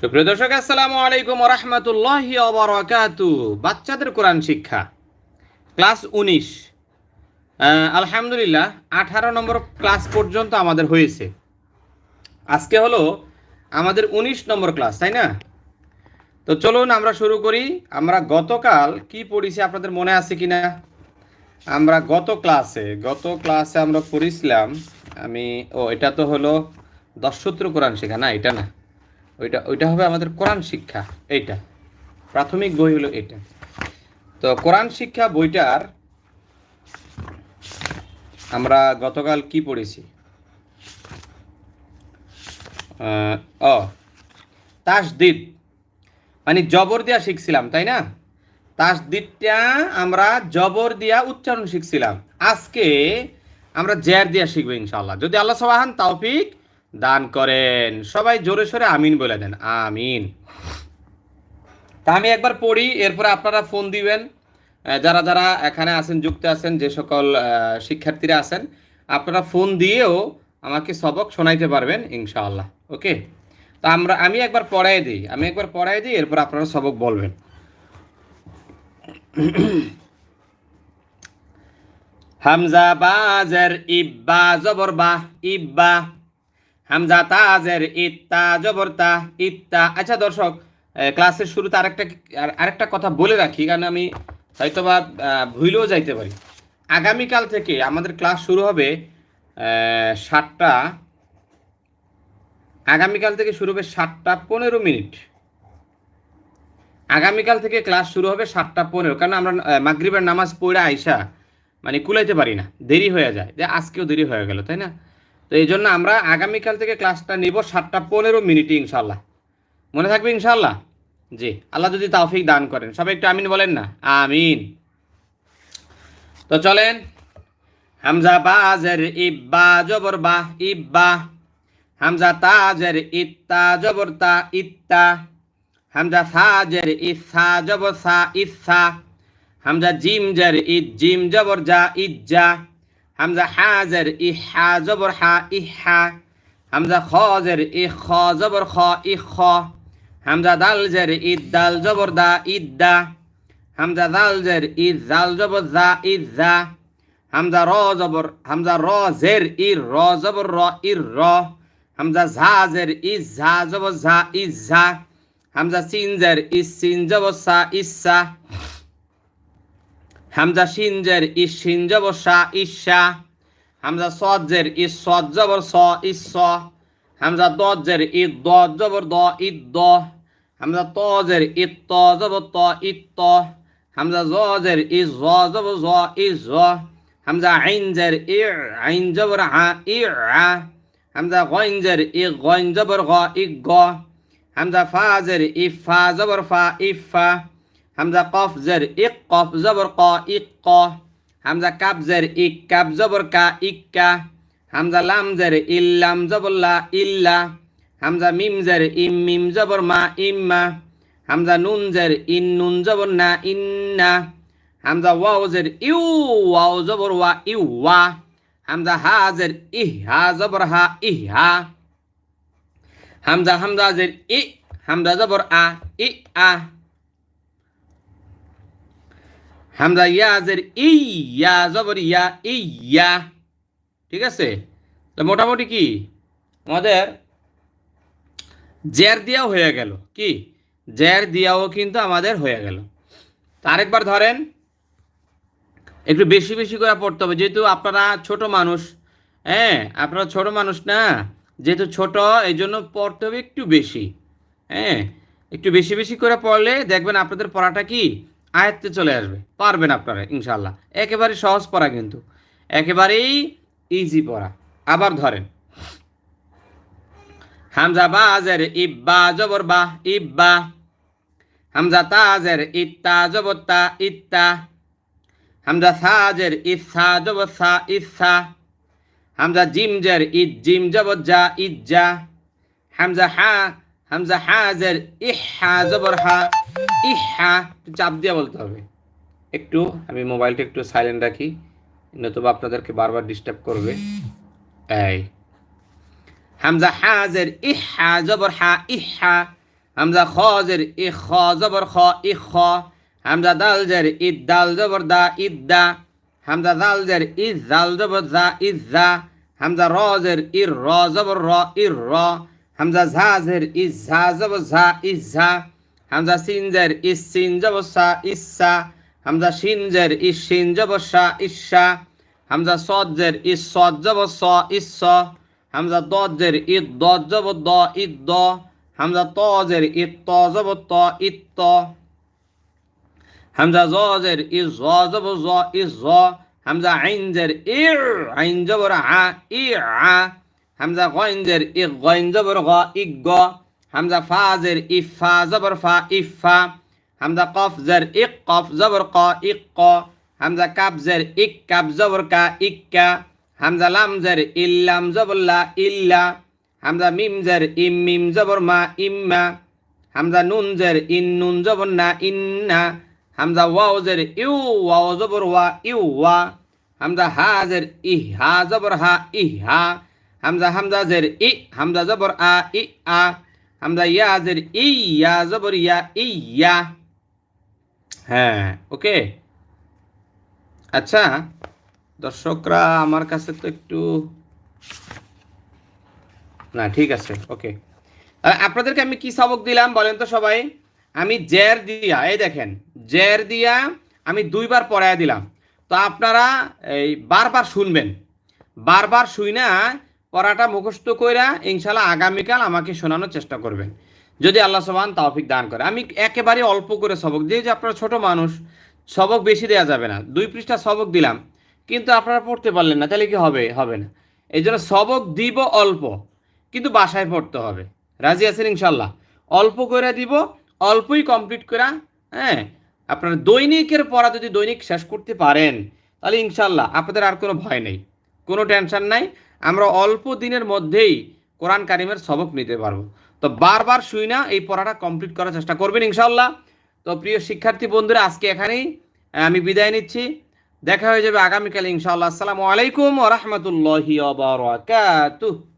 সুপ্রিয় দর্শক, আসসালামু আলাইকুম রহমতুল্লাহি অবরাকাতু বাচ্চাদের কোরআন শিক্ষা, ক্লাস উনিশ। আলহামদুলিল্লাহ, আঠারো নম্বর ক্লাস পর্যন্ত আমাদের হয়েছে। আজকে হলো আমাদের উনিশ নম্বর ক্লাস, তাই না? তো চলুন আমরা শুরু করি। আমরা গতকাল কি পড়েছি আপনাদের মনে আছে কি না আমরা গত ক্লাসে গত ক্লাসে আমরা পড়েছিলাম, আমি, ও, এটা তো হলো দশসূত্র কোরআন শেখা না, এটা না। ওইটা ওইটা হবে আমাদের কোরআন শিক্ষা, এইটা। প্রাথমিক বই হলো এটা। তো কোরআন শিক্ষা বইটার আমরা গতকাল কি পড়েছি? ও তাসদিদ। মানে জবর দিয়া শিখছিলাম, তাই না? তাসদিদটা আমরা জবর দিয়া উচ্চারণ শিখছিলাম। আজকে আমরা জের দিয়া শিখব ইনশাল্লাহ যদি আল্লাহ সবাহান তৌফিক দান করেন। সবাই জোরে সোরে আমিন বলে দেন, আমিন। তা আমি একবার পড়ি, এরপরে আপনারা ফোন দিবেন। যারা যারা এখানে আছেন, যুক্ত আছেন, যে সকল শিক্ষার্থীরা আছেন, আপনারা ফোন দিয়েও আমাকে সবক শোনাইতে পারবেন, ইনশাআল্লাহ। ওকে? তো আমরা, আমি একবার পড়াই দিই, আমি একবার পড়াই দিই, এরপর আপনারা সবক বলবেন। হামজা বাজের ইব্বা, জবর বাহ, ইব্বা। হামজা তাজের ইত্তা জবর তা ইত্তা। আচ্ছা দর্শক ক্লাসের শুরুতে আরেকটা আর- আরেকটা কথা বলে রাখি কারণ আমি হয়তোবা আহ, ভুলেও যাইতে পারি। আগামীকাল থেকে আমাদের ক্লাস শুরু হবে সাতটা। আগামীকাল থেকে শুরু হবে সাতটা পনেরো মিনিট। আগামীকাল থেকে ক্লাস শুরু হবে সাতটা পনেরো কারণ আমরা মাগরিবের নামাজ পড়ে আইসা মানে কুলাইতে পারি না দেরি হয়ে যায়। যে আজকেও দেরি হয়ে গেল তাই না? তো এই জন্য আমরা আগামীকাল থেকে ক্লাসটা নিব সাতটা পনেরো মিনিটে ইনশাল্লাহ মনে থাকবে ইনশাল্লাহ জি, আল্লাহ যদি তাওফিক দান করেন। সবাই একটু আমিন বলেন না? আমিন। তো চলেন। হামজা বাজের ইব্বা জবর বা ইব্বা। হামজা তাজের ইত্তা জবর তা ইত্তা। হামজা সাজের ইসা জবর সা ইসা হামজা জিম জের ইদ জিম জবর জা ইজ্জা। হামজা হাজের ইহা জবর হা ইহা হামজা খজের ই খ জবর খ ই খ হামজা দাল জের ইদ দাল জবর দা ইদ্দা হামজা দাল জের ইদ জাল জবর জা ইজ্জা হামজা র জবর হামজা র জের ই র জবর র ইর র হামজা ঝা জের ইজ ঝা জবর ঝা ইজ্জা হামজা সিন জের ইস সিন জবর সা ইসা হামজা সিনজের ইস সিন জবর সা ইসা। হামজা সজ্জের ইস সজ জবর স ইস। হামজা দজ্জের ইদ দ জবর দ ইদ দ হামজা তজের ইত ত জবর ত ইত ত হামজা জজের ইস জ জবর জ ইস জ হামজা আইনজের ই আইন জবর হা ই। আ হামজা গইনজের ই গইন জবর গ ই গ হামজা ফাজের ইফ ফা জবর ফা, ইফা। হামজা কফ জের ইক কফ জবর ক ইক ক হামজা কাব জের ইক কাব জবর কা ইক্কা হামজা লাম জের ইল্লাম জবর লা ইল্লা হামজা মিম জের ইম মিম জবর মা ইম্মা হামজা নুন জের ইন নুন জবর না ইন্না হামজা ওয়াও জের ইউ ওয়াও জবর ওয়া ইউ ওয়া হামজা হা জের ইহ হা জবর হা ইহা হামজা হামজা জের ই হামজা জবর আ ই আ হামজা ইয়াজের ইয়া, জবর ইয়া ইয়া। ঠিক আছে? মোটামুটি কি? আমাদের জের দিয়াও হয়ে গেল। কি? জের দিয়াও কিন্তু আমাদের হয়ে গেল। আরেকবার ধরেন, একটু বেশি বেশি করে পড়তে হবে। যেহেতু আপনারা ছোট মানুষ হ্যাঁ? আপনারা ছোট মানুষ না? যেহেতু ছোট এই জন্য পড়তে হবে একটু বেশি হ্যাঁ? একটু বেশি বেশি করে পড়লে দেখবেন আপনাদের পড়াটা কি? আয়ত্তে চলে আসবে। পারবেন আপনারা ইনশাল্লাহ একেবারে সহজ পড়া কিন্তু। একেবারেই ইজি পড়া। আবার ধরেন। হামজা বাজের ইব্বা জবর বা ইব্বা। হামজা তাজের ইত্তা জবর তা, ইত্তা। হামজা সাজের ইসা জবর সা ইসা হামজা জিমজের ইদ জিম জবর যা ইজ্জা। হামজা হা, হামজা হাজের ইহা জবর হা। ইহা একটু চাপ দিয়ে বলতে হবে। একটু, আমি মোবাইলটা একটু সাইলেন্ট রাখি, নতুবা আপনাদেরকে বারবার ডিস্টার্ব করবে। এই। হামজা হাজের ইহা জবর হা, ইহা হামজা খজের ইখ জবর খ ইখ হামজা দালজের ইদ, দাল, জবর দা ইদ্দা হামজা দালজের ইজ দাল, জবর দা ইজ্জা হামজা রজের ইর, র, জবর র, ইর, র। হামজা ঝাজের ইজ ঝা, জবর ঝা ইজ্জা হামজা সিনজের ইস সিন জবর সা ইসা হামজা শিনজের ইস শিন জবর সা ইসা হামজা সজ্জের ইস সজ জবর স ইস হামজা দজ্জের ইদ দজ জবর দ ইদ দ হামজা তজের ইত ত জবর ত ইত ত হামজা জজের ইজ জ জবর জ ইজ জ হামজা আইনজের ইর আইন জবর আ ই আ হামজা গইনজের ই গইন জবর গ ইগ গ হামজা ফাজের ইফা জবর ফা ইফা হামজা কফ জের ইক কফ, জবর ক ইক ক, হামজা কাব জের ইক কাব জবর কা ইক্কা হামজা লাম জের ইল্লাম জবর লা ইল্লা হামজা মিম জের ইম মিম, জবর মা ইম্মা হামজা নুন জের ইন নুন, জবর না ইন্না হামজা ওয়াও জের ইউ ওয়াও, জবর ওয়া ইউ ওয়া, হামজা হা জের ই হা, জবর হা ই হা, হামজা হামজা জের ই, হামজা জবর আ ই আ হামজা ইয়াজের ই ইয়া, জবর ইয়া ই ইয়া। হ্যাঁ ওকে? আচ্ছা দর্শকরা আমার কাছে তো একটু না, ঠিক আছে, ওকে। আপনাদেরকে আমি কি সবক দিলাম বলেন তো সবাই? আমি জের দিয়া, এই দেখেন, জের দিয়া আমি দুইবার পড়ায় দিলাম। তো আপনারা এই বারবার শুনবেন। বারবার শুই না পড়াটা মুখস্থ কইরা ইনশাল্লাহ আগামীকাল আমাকে শোনানোর চেষ্টা করবেন। যদি আল্লাহ সবান তাওফিক দান করে। আমি একেবারে অল্প করে সবক দিই যে আপনারা ছোট মানুষ, সবক বেশি দেওয়া যাবে না। দুই পৃষ্ঠা সবক দিলাম, কিন্তু আপনারা পড়তে পারলেন না, তাহলে কি হবে? হবে না। এই জন্য সবক দিব অল্প, কিন্তু বাসায় পড়তে হবে। রাজি আছেন ইনশাল্লাহ অল্প করে দিব, অল্পই কমপ্লিট করা হ্যাঁ আপনার দৈনিকের পড়া যদি দৈনিক শেষ করতে পারেন, তাহলে ইনশাল্লাহ আপনাদের আর কোনো ভয় নেই। কোনো টেনশন নাই। আমরা অল্প দিনের মধ্যেই কোরআন কারিমের সবক নিতে পারব। তো বারবার শুই না, এই পড়াটা কমপ্লিট করার চেষ্টা করবেন ইনশাল্লাহ তো প্রিয় শিক্ষার্থী বন্ধুরা, আজকে এখানেই আমি বিদায় নিচ্ছি। দেখা হয়ে যাবে আগামীকাল ইনশাল্লাহ আসসালামু আলাইকুম ওয়া রাহমাতুল্লাহি ওয়া বারাকাতুহু।